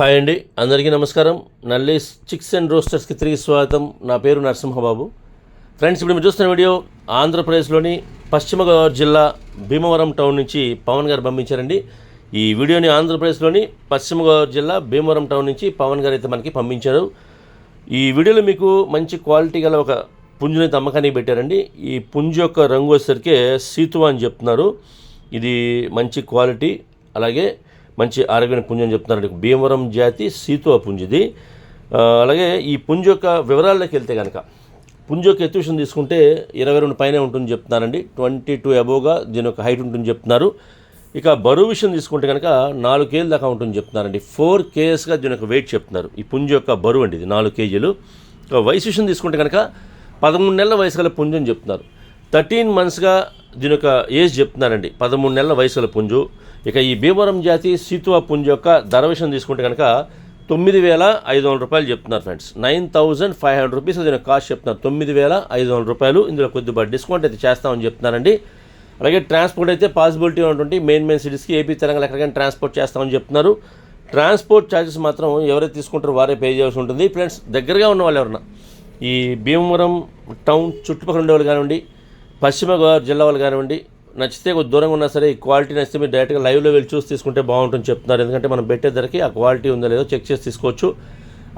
Hi అండి. అందరికీ నమస్కారం. నల్లీస్ చిక్స్ అండ్ రోస్టర్స్కి తిరిగి స్వాగతం. నా పేరు నరసింహబాబు. ఫ్రెండ్స్ ఇప్పుడు మీరు చూస్తున్న వీడియో ఆంధ్రప్రదేశ్లోని పశ్చిమ గోదావరి జిల్లా భీమవరం టౌన్ నుంచి పవన్ గారు పంపించారండి. ఈ వీడియోని ఆంధ్రప్రదేశ్లోని పశ్చిమ గోదావరి జిల్లా భీమవరం టౌన్ నుంచి పవన్ గారు అయితే మనకి పంపించారు. ఈ వీడియోలో మీకు మంచి క్వాలిటీ గల ఒక పుంజుని అయితే అమ్మకానికి పెట్టారండి. ఈ పుంజు యొక్క రంగు వచ్చేసరికి సీతువా అని చెప్తున్నారు. ఇది మంచి క్వాలిటీ. అలాగే మంచి ఆరోగ్యమైన పుంజం అని చెప్తున్నారండి భీమవరం జాతి సీతో పుంజు అలాగే ఈ పుంజు యొక్క వివరాల్లోకి వెళ్తే కనుక పుంజు యొక్క ఎత్తుషన్ తీసుకుంటే ఇరవై రెండు పైనే ఉంటుంది చెప్తున్నారండి. ట్వంటీ టూ అబోవ్గా దీని యొక్క హైట్ ఉంటుంది చెప్తున్నారు. ఇక బరువు విషయం తీసుకుంటే కనుక నాలుగు కేజీల దాకా ఉంటుంది చెప్తున్నారండి. ఫోర్ కేఎస్గా దీని యొక్క వెయిట్ చెప్తున్నారు. ఈ పుంజ యొక్క బరువు అండి ఇది నాలుగు కేజీలు. వయసు విషయం తీసుకుంటే కనుక పదమూడు నెలల వయసు గల పుంజని చెప్తున్నారు. థర్టీన్ మంత్స్గా దీని యొక్క ఏజ్ చెప్తున్నారండి పదమూడు నెలల వయసుల పుంజు. ఇక ఈ భీమవరం జాతి సీతువా పుంజు యొక్క ధర విషయం తీసుకుంటే కనుక తొమ్మిది వేల ఐదు వందల రూపాయలు చెప్తున్నారు friends. Nine thousand five hundred rupees దీని కాస్ట్ చెప్తున్నారు. తొమ్మిది వేల ఐదు వందల రూపాయలు. ఇందులో కొద్దిగా డిస్కౌంట్ అయితే చేస్తామని చెప్తున్నారండి అలాగే ట్రాన్స్పోర్ట్ అయితే పాసిబిలిటీ ఉన్నటువంటి మెయిన్ మెయిన్ సిటీస్కి ఏపీ తెలంగాణ ఎక్కడికైనా ట్రాన్స్పోర్ట్ చేస్తామని చెప్తున్నారు. ట్రాన్స్పోర్ట్ ఛార్జెస్ మాత్రం ఎవరైతే తీసుకుంటారో వారే పే చేయాల్సి ఉంటుంది. ఫ్రెండ్స్ దగ్గరగా ఉన్న వాళ్ళు ఎవరన్నా ఈ భీమవరం టౌన్ చుట్టుపక్కల ఉండే వాళ్ళు కానివ్వండి పశ్చిమ గోదావరి జిల్లా వాళ్ళు కానివ్వండి నచ్చితే కొద్ది దూరంగా ఉన్నా సరే ఈ క్వాలిటీ నచ్చితే మీరు డైరెక్ట్గా లైవ్లో వెళ్ళి చూసి తీసుకుంటే బాగుంటుంది చెప్తున్నారు. ఎందుకంటే మనం పెట్టే ధరకి ఆ క్వాలిటీ ఉందో లేదో చెక్ చేసి తీసుకోవచ్చు.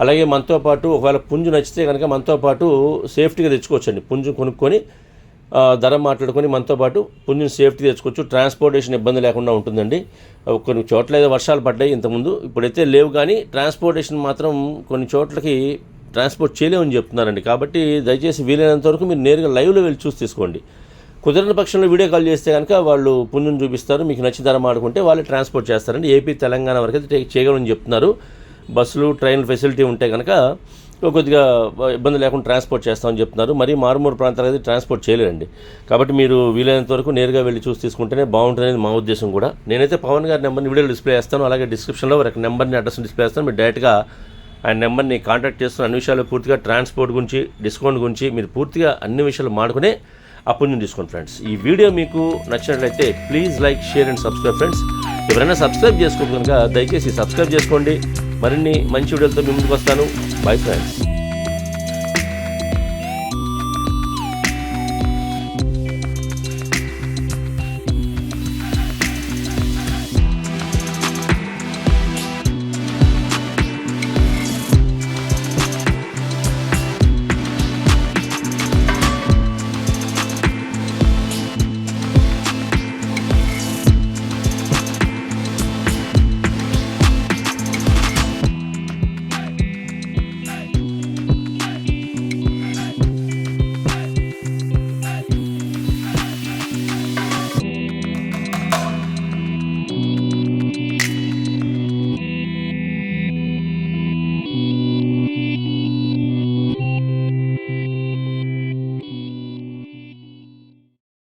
అలాగే మనతో పాటు ఒకవేళ పుంజు నచ్చితే కనుక మనతో పాటు సేఫ్టీగా తెచ్చుకోవచ్చండి. పుంజు కొనుక్కొని ధర మాట్లాడుకొని మనతో పాటు పుంజుని సేఫ్టీ తెచ్చుకోవచ్చు. ట్రాన్స్పోర్టేషన్ ఇబ్బంది లేకుండా ఉంటుందండి. కొన్ని చోట్ల ఏదో వర్షాలు పడ్డాయి ఇంతకుముందు. ఇప్పుడైతే లేవు కానీ ట్రాన్స్పోర్టేషన్ మాత్రం కొన్ని చోట్లకి ట్రాన్స్పోర్ట్ చేయలేమని చెప్తున్నారండి. కాబట్టి దయచేసి వీలైనంత వరకు మీరు నేరుగా లైవ్లో వెళ్ళి చూసి తీసుకోండి. కుదిరిన పక్షంలో వీడియో కాల్ చేస్తే కనుక వాళ్ళు పుణ్యం చూపిస్తారు మీకు నచ్చి ధర మాడుకుంటే వాళ్ళు ట్రాన్స్పోర్ట్ చేస్తారండి. ఏపీ తెలంగాణ వరకు అయితే చేయగలని చెప్తున్నారు. బస్సులు ట్రైన్ ఫెసిలిటీ ఉంటే కనుక కొద్దిగా ఇబ్బంది లేకుండా ట్రాన్స్పోర్ట్ చేస్తామని చెప్తున్నారు. మరి మారుమూరు ప్రాంతాలకు అయితే ట్రాన్స్పోర్ట్ చేయలేరండి. కాబట్టి మీరు వీలైనంత వరకు నేరుగా వెళ్ళి చూసి తీసుకుంటేనే బాగుంటుంది మా ఉద్దేశం కూడా. నేనైతే పవన్ గారి నెంబర్ని వీడియో డిస్ప్లే చేస్తాను. అలాగే డిస్క్రిప్షన్లో ఒక నెంబర్ని అడ్రస్ డిస్ప్లే చేస్తాను. మీరు డైరెక్ట్గా ఆయన నెంబర్ని కాంటాక్ట్ చేస్తున్న అన్ని విషయాలు పూర్తిగా ట్రాన్స్పోర్ట్ గురించి డిస్కౌంట్ గురించి మీరు పూర్తిగా అన్ని విషయాలు మాడుకునే అప్పుడు తీసుకోండి ఫ్రెండ్స్. ఈ వీడియో మీకు నచ్చినట్లయితే please like share and subscribe friends ఎవరైనా సబ్స్క్రైబ్ చేసుకోండి కనుక దయచేసి సబ్స్క్రైబ్ చేసుకోండి. మరిన్ని మంచి వీడియోలతో మీ ముందుకు వస్తాను. Bye friends